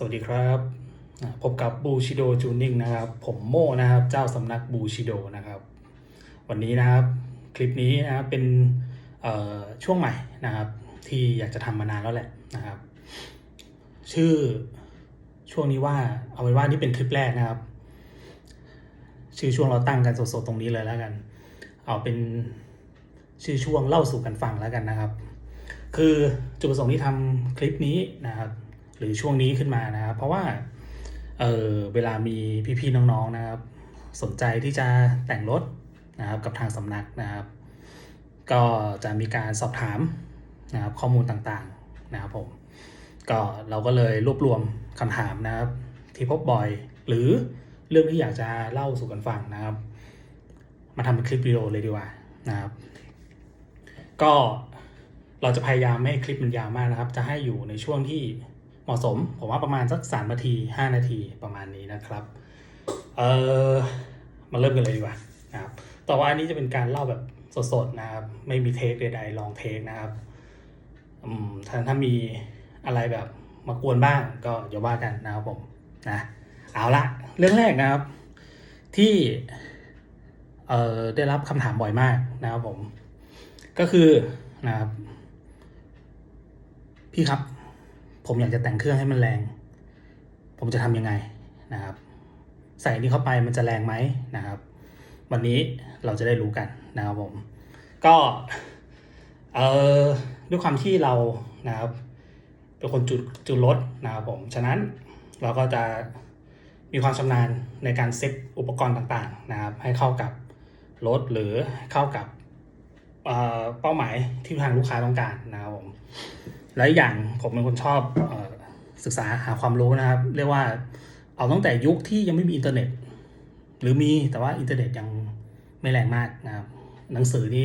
สวัสดีครับพบกับบูชิโดจูนิ่งนะครับ ผมโม่นะครับ เจ้าสำนักบูชิโดนะครับ วันนี้นะครับคลิปนี้นะครับเป็นช่วงใหม่นะครับ ที่อยากจะทำมานานแล้วแหละนะครับ ชื่อช่วงนี้ว่าเอาไว้ว่านี่เป็นคลิปแรกนะครับ ชื่อช่วงเราตั้งกันสดๆตรงนี้เลยแล้วกัน เอาเป็นชื่อช่วงเล่าสู่กันฟังแล้วกันนะครับ คือจุดประสงค์ที่ทำคลิปนี้นะครับ หรือช่วงนี้ขึ้นมานะครับ เพราะว่าเออเวลามีพี่ๆน้องๆนะครับ สนใจที่จะแต่งรถนะครับกับทางสำนักนะครับ ก็จะมีการสอบถามนะครับข้อมูลต่างๆนะครับผมก็เราก็เลยรวบรวมคำถามนะครับ ที่พบบ่อย หรือเรื่องที่อยากจะเล่าสู่กันฟังนะครับ มาทำเป็นคลิปวิดีโอเลยดีกว่านะครับ ก็เราจะพยายามไม่ให้คลิปมันยาวมากนะครับ จะให้อยู่ในช่วงที่ เหมาะสม ผมว่าประมาณสักสามนาทีห้านาทีประมาณนี้นะครับ เออมาเริ่มกันเลยดีกว่านะครับต่อว่าอันนี้จะเป็นการเล่าแบบสดๆนะครับ ไม่มีเทคใดๆลองเทคนะครับอืมถ้าถ้ามีอะไรแบบมากวนบ้างก็อย่าว่ากันนะครับผมนะเอาละเรื่องแรกนะครับ ที่เอ่อได้รับคำถามบ่อยมากนะครับผม ก็คือนะครับ พี่ครับ ผมอยากจะแต่งเครื่องให้มันแรง ผมจะทำยังไงนะครับ ใส่นี้เข้าไปมันจะแรงไหมนะครับ วันนี้เราจะได้รู้กันนะครับผม ก็เอ่อด้วยความที่เรานะครับเป็นคนจุดจุดรถนะครับผม ฉะนั้นเราก็จะมีความชำนาญในการเซ็ตอุปกรณ์ต่างๆนะครับ ให้เข้ากับรถหรือเข้ากับเเป้าหมายที่ทางลูกค้าต้องการนะครับผม และอีกอย่างผมเป็นคนชอบออศึกษาหาความรู้นะครับ เรียกว่าเอาตั้งแต่ยุคที่ยังไม่มีอินเทอร์เน็ต หรือมีแต่ว่าอินเทอร์เน็ตยังไม่แรงมากนะครับ หนังสือนี่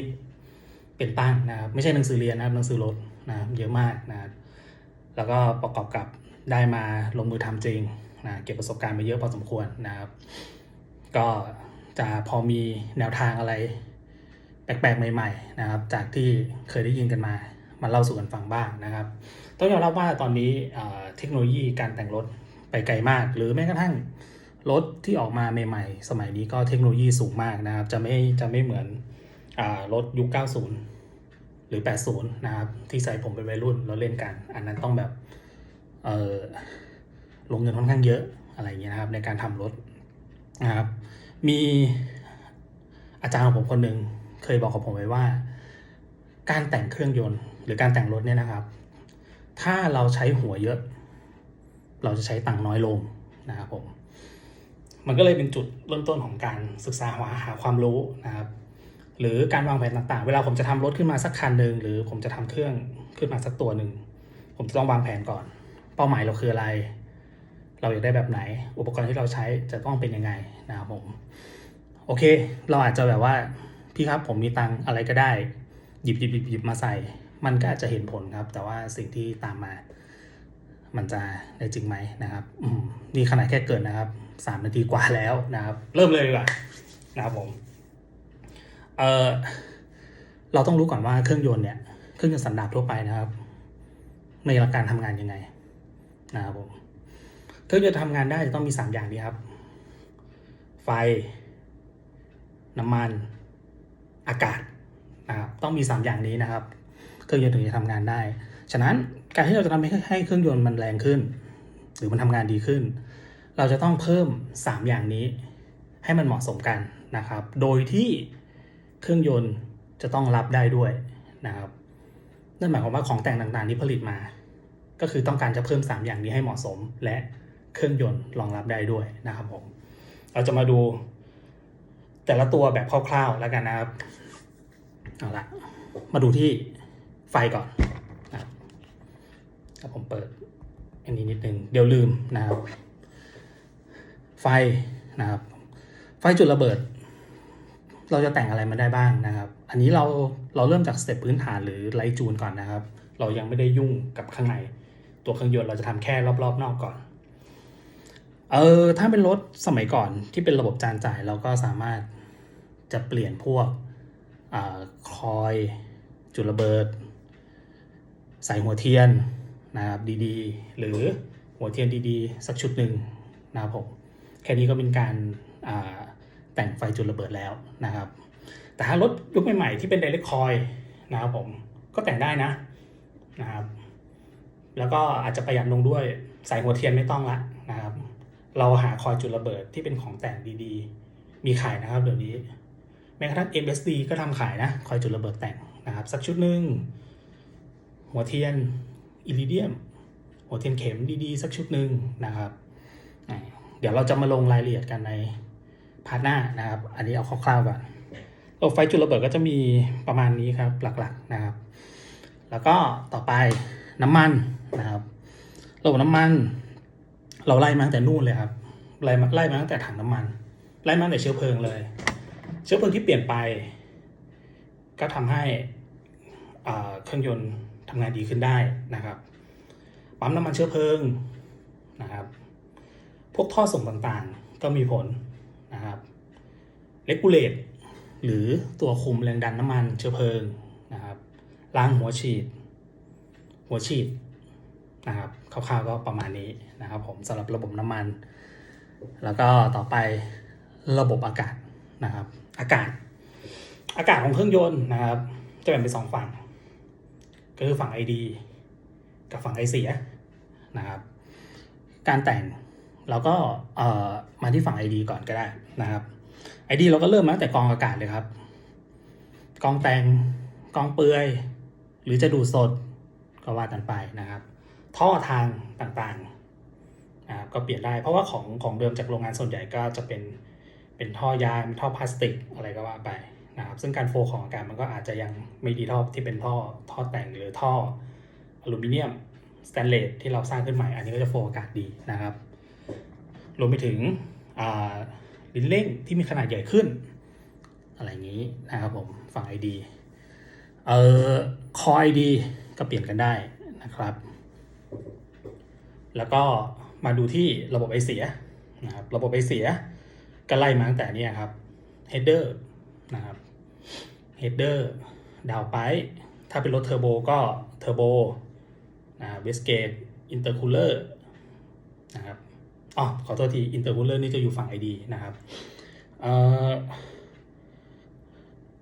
เป็นตั้งนะครับไม่ใช่หนังสือเรียนนะครับหนังสือรถนะเยอะมากนะครับแล้วก็ประกอบกับได้มาลงมือทำจริงนะเก็บประสบการณ์มาเยอะพอสมควรนะครับ ก็จะพอมีแนวทางอะไร แปลกๆใหม่ ๆ นะครับ จากที่เคยได้ยินกันมา มาเล่าสู่กันฟังบ้างนะครับ ต้องยอมรับว่าตอนนี้เทคโนโลยีการแต่งรถไปไกลมาก หรือแม้กระทั่งรถที่ออกมาใหม่ๆ สมัยนี้ก็เทคโนโลยีสูงมากนะครับ จะไม่จะไม่เหมือนอรถยุค 90 หรือ 80 นะครับ ที่ใส่ผมเป็นวัยรุ่นแล้วเล่นกัน อันนั้นต้องแบบลงเงินค่อนข้างเยอะอะไรอย่างเงี้ยนะครับ ในการทำรถนะครับ มีอาจารย์ของผมคนหนึ่งเคยบอกกับผมไว้ว่า การแต่งเครื่องยนต์ หรือการแต่งรถเนี่ยนะครับ ถ้าเราใช้หัวเยอะ เราจะใช้ตังค์น้อยลงนะครับผม มันก็เลยเป็นจุดเริ่มต้นของการศึกษาหาหาความรู้นะครับ หรือการวางแผนต่างๆ เวลาผมจะทำรถขึ้นมาสักคันหนึ่งหรือผมจะทำเครื่องขึ้นมาสักตัวหนึ่ง ผมจะต้องวางแผนก่อน เป้าหมายเราคืออะไร เราอยากได้แบบไหน อุปกรณ์ที่เราใช้จะต้องเป็นยังไงนะครับผม โอเค เราอาจจะแบบว่าพี่ครับผมมีตังค์อะไรก็ได้ หยิบหยิบหยิบหยิบมาใส่ มันก็อาจจะเห็นผลครับ แต่ว่าสิ่งที่ตามมา มันจะได้จริงไหมนะครับนี่ขนาดแค่เกินนะครับสามนาทีกว่าแล้วนะครับ เริ่มเลยดีกว่านะครับผมเออเราต้องรู้ก่อนว่าเครื่องยนต์เนี่ยเครื่องยนต์สันดาปทั่วไปนะครับมีหลักการทำงานยังไงนะครับผมเครื่องยนต์ทำงานได้จะต้องมีสามอย่างนี้ครับ ไฟ น้ำมันอากาศนะครับต้องมี3อย่างนี้นะครับ รื่องยนต์ถึงจะทำงานได้ ฉะนั้นการที่เราจะทำให้ให้เครื่องยนต์มันแรงขึ้น หรือมันทำงานดีขึ้น เราจะต้องเพิ่ม 3 อย่างนี้ ให้มันเหมาะสมกันนะครับ โดยที่เครื่องยนต์จะต้องรับได้ด้วยนะครับนั่นหมายความว่าของแต่งต่างๆที่ผลิตมา ก็คือต้องการจะเพิ่ม 3 อย่างนี้ให้เหมาะสม และเครื่องยนต์รองรับได้ด้วยนะครับผมเราจะมาดูแต่ละตัวแบบคร่าวๆแล้วกันนะครับเอาละมาดูที่ ไฟก่อนนะครับถ้าผมเปิดอันนี้นิดนึงเดี๋ยวลืมนะครับ ไฟนะครับ ไฟจุดระเบิด เราจะแต่งอะไรมาได้บ้างนะครับ อันนี้เราเราเริ่มจากสเต็ปพื้นฐานหรือไลจูนก่อนนะครับ เรายังไม่ได้ยุ่งกับข้างใน ตัวเครื่องยนต์เราจะทำแค่รอบๆนอกก่อนเออถ้าเป็นรถสมัยก่อนที่เป็นระบบจานจ่ายเราก็สามารถจะเปลี่ยนพวกอคอยจุดระเบิด ใส่หัวเทียนนะครับดีๆ หรือหัวเทียนดีๆ สักชุดหนึ่งนะครับผมแค่นี้ก็เป็นการาแต่งไฟจุดระเบิดแล้วนะครับ แต่ถ้ารถยุคใหม่ๆที่เป็น direct coil นะครับผมก็แต่งได้นะนะครับแล้วก็อาจจะประหยัดลงด้วยใส่หัวเทียนไม่ต้องละนะครับ เราหาคอยจุดระเบิดที่เป็นของแต่งดีๆ มีขายนะครับเดี๋ยวนี้แม้กระทั่ง MSD ก็ทำขายนะคอยจุดระเบิดแต่งนะครับ สักชุดหนึ่ง หัวเทียนอิริเดียม หัวเทียนเข็มดีๆ สักชุดหนึ่งนะครับ เดี๋ยวเราจะมาลงรายละเอียดกันในพาร์ทหน้านะครับ อันนี้เอาคร่าวๆก่อนระบบไฟจุดระเบิดก็จะมีประมาณนี้ครับหลักๆนะครับ แล้วก็ต่อไปน้ำมันนะครับระบบน้ำมัน เราไล่มาตั้งแต่นู่นเลยครับไล่มาไล่มาตั้งแต่ถังน้ำมัน ไล่มาตั้งแต่เชื้อเพลิงเลย เชื้อเพลิงที่เปลี่ยนไป ก็ทำให้เครื่องยนต์ ทำงานดีขึ้นได้นะครับ ปั๊มน้ำมันเชื้อเพลิงนะครับ พวกท่อส่งต่างๆ ก็มีผลนะครับเลกูเลตหรือตัวคุมแรงดันน้ำมันเชื้อเพลิงนะครับล้างหัวฉีด หัวฉีดนะครับคร่าวๆก็ประมาณนี้นะครับผมสำหรับระบบน้ำมัน แล้วก็ต่อไประบบอากาศนะครับ อากาศ อากาศของเครื่องยนต์นะครับ จะแบ่งเป็นสองฝั่ง ก็คือฝั่ง ID กับฝั่งไอเสียนะครับ การแต่งเราก็เอ่อมาที่ฝั่ง ID ก่อนก็ได้นะครับ ID เราก็เริ่มมาตั้งแต่กองอากาศเลยครับ กองแต่งกองเปลือย หรือจะดูดสดก็ว่ากันไปนะครับ ท่อทางต่างๆนะครับก็เปลี่ยนได้เพราะว่าของของเดิมจากโรงงานส่วนใหญ่ก็จะเป็นเป็นท่อยางท่อพลาสติกอะไรก็ว่าไป นะครับซึ่งการโฟของอากาศมันก็อาจจะยังไม่ดีเท่าที่เป็นท่อท่อแต่งหรือท่ออลูมิเนียมสแตนเลสที่เราสร้างขึ้นใหม่ อันนี้ก็จะโฟอากาศดีนะครับรวมไปถึงลิ้นเร่งที่มีขนาดใหญ่ขึ้น อะไรอย่างนี้นะครับผมฝั่ง ID เอ่อคอ ID ก็เปลี่ยนกันได้นะครับ แล้วก็มาดูที่ระบบไอเสียนะครับระบบไอเสียก็ไล่มาตั้งแต่นี้ครับ header นะครับ header ดาวไปถ้าเป็นรถเทอร์โบก็เทอร์โบนะครับเวสเกตอินเตอร์คูลเลอร์นะครับอ๋อขอโทษทีอินเตอร์คูลเลอร์นี่จะอยู่ฝั่ง ID นะครับเอ่อ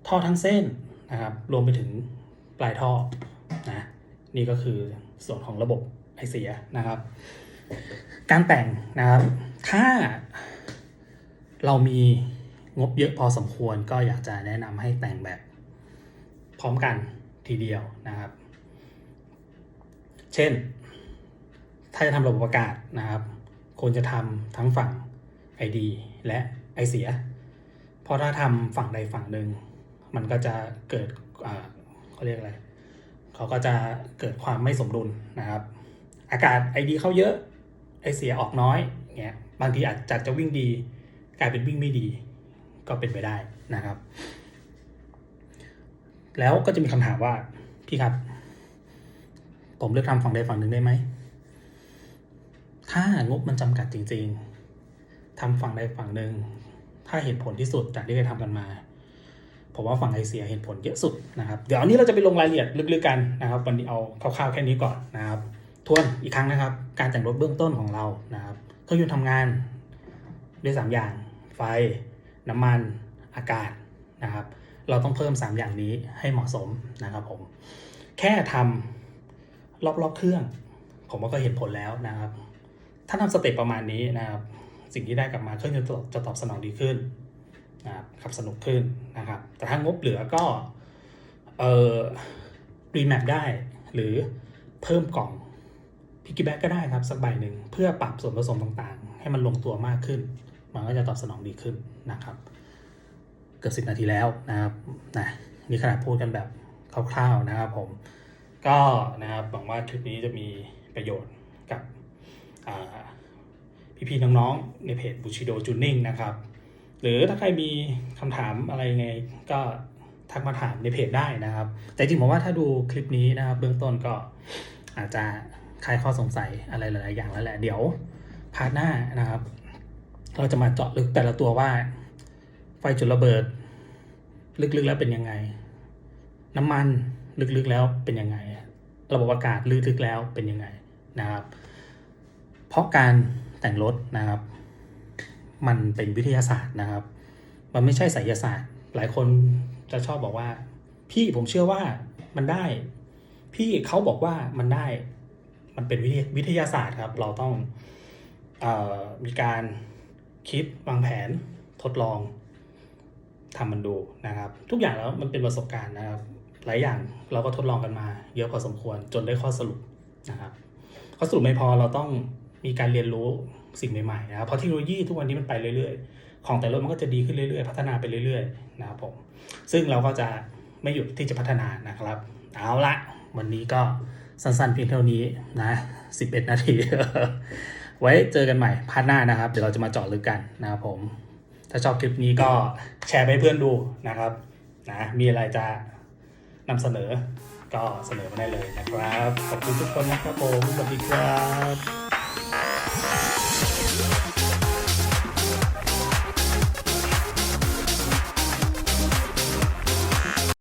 ท่อทั้งเส้นนะครับรวมไปถึงปลายท่อนะนี่ก็คือส่วนของระบบไอเสียนะครับ การแต่งนะครับ ถ้าเรามี งบเยอะพอสมควรก็อยากจะแนะนำให้แต่งแบบพร้อมกันทีเดียวนะครับ เช่น ถ้าจะทำระบบอากาศนะครับควรจะทำทั้งฝั่ง ID และไอเสีย เพราะถ้าทำฝั่งใดฝั่งหนึ่งมันก็จะเกิดเขาเรียกอะไรเขาก็จะเกิดความไม่สมดุลนะครับ อากาศ ID เข้าเยอะ ไอเสียออกน้อยเงี้ยบางทีอาจจะจะวิ่งดี กลายเป็นวิ่งไม่ดี ก็เป็นไปได้นะครับ แล้วก็จะมีคำถามว่าพี่ครับ ผมเลือกทำฝั่งใดฝั่งหนึ่งได้ไหม ถ้างบมันจำกัดจริง ๆทำฝั่งใดฝั่งหนึ่งถ้าเห็นผลที่สุดจากที่เคยทำกันมาผมว่าฝั่งไอเสียเห็นผลเยอะสุดนะครับ เดี๋ยวอันนี้เราจะไปลงรายละเอียดลึกๆกันนะครับ วันนี้เอาคร่าวๆแค่นี้ก่อนนะครับ ทวนอีกครั้งนะครับ การแต่งรถเบื้องต้นของเรานะครับเครื่องยนต์ทำงานด้วย 3 อย่าง ไฟ น้ำมันอากาศนะครับ เราต้องเพิ่ม 3 อย่างนี้ให้เหมาะสมนะครับผมแค่ทำรอบๆเครื่อง ผมก็เห็นผลแล้วนะครับ ถ้าทำสเต็ปประมาณนี้นะครับ สิ่งที่ได้กลับมาเครื่องยนต์จะตอบสนองดีขึ้นนะครับขับสนุกขึ้นนะครับ แต่ถ้างบเหลือก็เอ่อรีแมปได้หรือเพิ่มกล่องพิก y แบ็กก็ได้ครับสักใบหนึ่งเพื่อปรับส่วนผสมต่างๆ ให้มันลงตัวมากขึ้น มันก็จะตอบสนองดีขึ้นนะครับ เกือบสิบนาทีแล้วนะครับนะนี่ขนาดพูดกันแบบคร่าวๆนะครับผมก็นะครับหวังว่าคลิปนี้จะมีประโยชน์กับพี่ๆน้องๆในเพจ Bushido Tuning นะครับ หรือถ้าใครมีคำถามอะไรไงก็ทักมาถามในเพจได้นะครับ แต่จริงผมว่าถ้าดูคลิปนี้นะครับ เบื้องต้นก็อาจจะคลายข้อสงสัยอะไรหลายๆอย่างแล้วแหละ เดี๋ยวพาร์ทหน้านะครับ เราจะมาเจาะลึกแต่ละตัวว่า ไฟจุดระเบิด ลึกๆแล้วเป็นยังไง น้ำมันลึกๆแล้วเป็นยังไง ระบบอากาศลึกๆแล้วเป็นยังไงนะครับ เพราะการแต่งรถนะครับ มันเป็นวิทยาศาสตร์นะครับ มันไม่ใช่ไสยศาสตร์ หลายคนจะชอบบอกว่า พี่ผมเชื่อว่ามันได้ พี่เขาบอกว่ามันได้ มันเป็นวิทยาศาสตร์ครับ เราต้องอมีการ คิดวางแผนทดลองทำมันดูนะครับ ทุกอย่างแล้วมันเป็นประสบการณ์นะครับ หลายอย่างเราก็ทดลองกันมา เยอะพอสมควรจนได้ข้อสรุปนะครับข้อสรุปไม่พอเราต้องมีการเรียนรู้สิ่งใหม่ๆนะครับเพราะเทคโนโลยีทุกวันนี้มันไปเรื่อยๆ ของแต่ละรถมันก็จะดีขึ้นเรื่อยๆ พัฒนาไปเรื่อยๆนะครับผมซึ่งเราก็จะไม่หยุดที่จะพัฒนานะครับ เอาละวันนี้ก็สั้นๆเพียงเท่านี้นะ 11 นาที ไว้เจอกันใหม่พาร์ทหน้านะครับ เดี๋ยวเราจะมาเจาะลึกกันนะครับผม ถ้าชอบคลิปนี้ก็แชร์ไปเพื่อนดูนะครับนะมีอะไรจะนำเสนอก็เสนอมาได้เลยนะครับ ขอบคุณทุกคนนะครับผมสวัสดีครับ